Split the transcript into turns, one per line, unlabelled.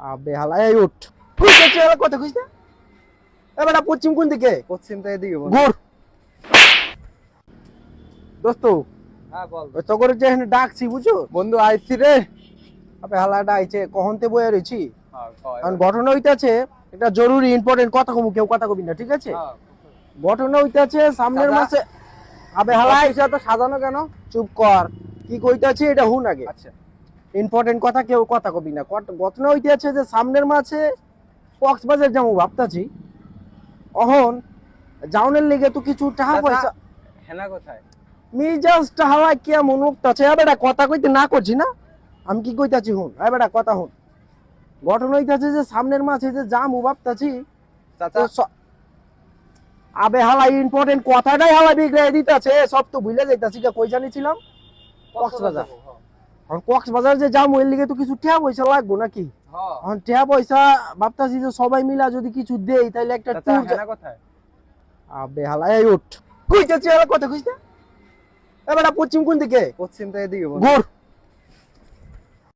আবে হালা এই উঠ। কইতে চলে কত কইতে এ বেটা পশ্চিম কোন দিকে?
পশ্চিম তো এদিকে
ঘুর। দোস্ত
হ্যাঁ বল।
তো করে যে এখানে ডাকছি
বন্ধু আইছি রে।
আবে হালা ডাইছে কহনতে রইছি?
হ্যাঁ
কারণ ঘটনা হইতাছে এটা জরুরি ইম্পর্টেন্ট কথা কমু কেউ কথা কবি না ঠিক আছে?
হ্যাঁ
ঘটনা হইতাছে সামনের মাসে আবে হালাই
এত সাজানো কেন?
চুপ কর। কি কইতাছে এটা হুন আগে।
আচ্ছা।
ইম্পর্টেন্ট কথা কেউ কথা কবি না। ঘটনা হইতেছে যে সামনের মাসে কক্সবাজার যাব ভাবতাছি। অহন যাওনের লেগে তো কিছু টাকা পয়সা
হেনা কোথায়?
মিজাজ টাহা কেমন উঠতাছে এ বেটা কথা কইতে না করছি না? আমি কি কইতাছি হুন এ বেটা কথা হুন ঘটনা হইতাছে যে সামনের মাসে যে যামু ভাবতাছি
চাচা।
আবে হালা ইম্পর্টেন্ট কথাটাই হালা বিগড়াই দিতাছে। সব তো ভুলে যাইতাছি কে কই জানিছিলাম? কক্সবাজার। আর কক্সবাজার যে যাম ওই লিগে তো কিছু টাকা পয়সা লাগবো নাকি?
হ্যাঁ।
এখন টাকা পয়সা ভাবতাছি যে সবাই মিলা যদি কিছু দেই তাহলে একটা ট্যুর আবে হালা এই উঠ। কইতেছি হালা কথা কইতে না? এবারে পশ্চিম কোন দিকে?
পশ্চিম তো এদিকে
ঘুর।